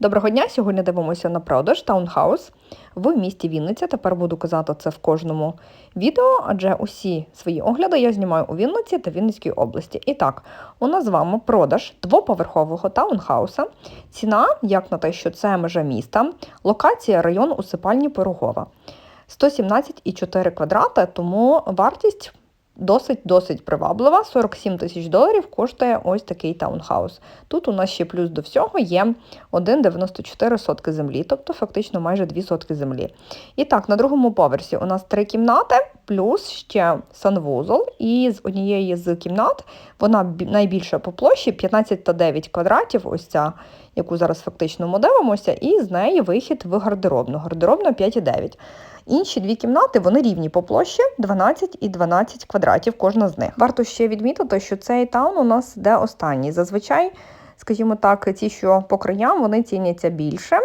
Доброго дня! Сьогодні дивимося на продаж таунхаус в місті Вінниця. Тепер буду казати це в кожному відео, адже усі свої огляди я знімаю у Вінниці та Вінницькій області. І так, у нас з вами продаж двоповерхового таунхауса. Ціна, як на те, що це межа міста, локація район усипальні Пирогова. 117,4 квадрати, тому вартість досить-досить приваблива. 47 тисяч доларів коштує ось такий таунхаус. Тут у нас ще плюс до всього є 1,94 сотки землі, тобто фактично майже 2 сотки землі. І так, на другому поверсі у нас три кімнати, плюс ще санвузол. І з однієї з кімнат вона найбільша по площі 15 та 9 квадратів. Ось ця, яку зараз фактично ми дивимося, і з неї вихід в гардеробну. Гардеробна 5,9. Інші дві кімнати вони рівні по площі 12 і 12 квадратів кожна з них. Варто ще відмітити, що цей таун у нас де останній. Зазвичай, скажімо так, ті, що по краям, вони ціняться більше.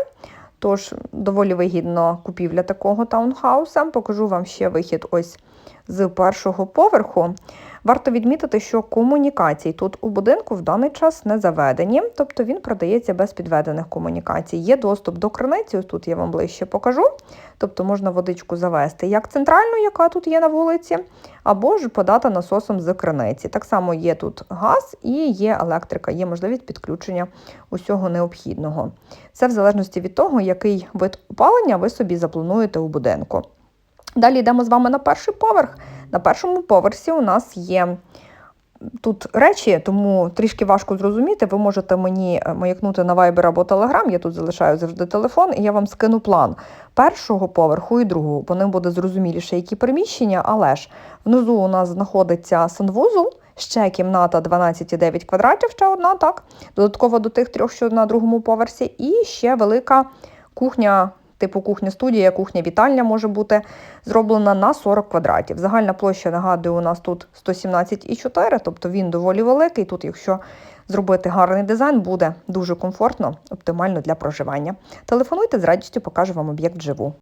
Тож доволі вигідно купівля такого таунхауса. Покажу вам ще вихід ось з першого поверху. Варто відмітити, що комунікації тут у будинку в даний час не заведені, тобто він продається без підведених комунікацій. Є доступ до криниці, ось тут я вам ближче покажу. Тобто можна водичку завести як центральну, яка тут є на вулиці, або ж подати насосом з криниці. Так само є тут газ і є електрика, є можливість підключення усього необхідного. Це в залежності від того, який вид опалення ви собі заплануєте у будинку. Далі йдемо з вами на перший поверх. На першому поверсі у нас є тут речі, тому трішки важко зрозуміти. Ви можете мені е, маякнути на Viber або Telegram, я тут залишаю завжди телефон, і я вам скину план першого поверху і другого. По ним буде зрозуміліше, які приміщення, але ж внизу у нас знаходиться санвузол. Ще кімната 12,9 квадратів, ще одна, так. Додатково до тих трьох, що на другому поверсі, і ще велика кухня, типу кухня-студія, кухня-вітальня може бути зроблена на 40 квадратів. Загальна площа, нагадую, у нас тут 117,4, тобто він доволі великий. Тут, якщо зробити гарний дизайн, буде дуже комфортно, оптимально для проживання. Телефонуйте з радістю, покажу вам об'єкт вживу.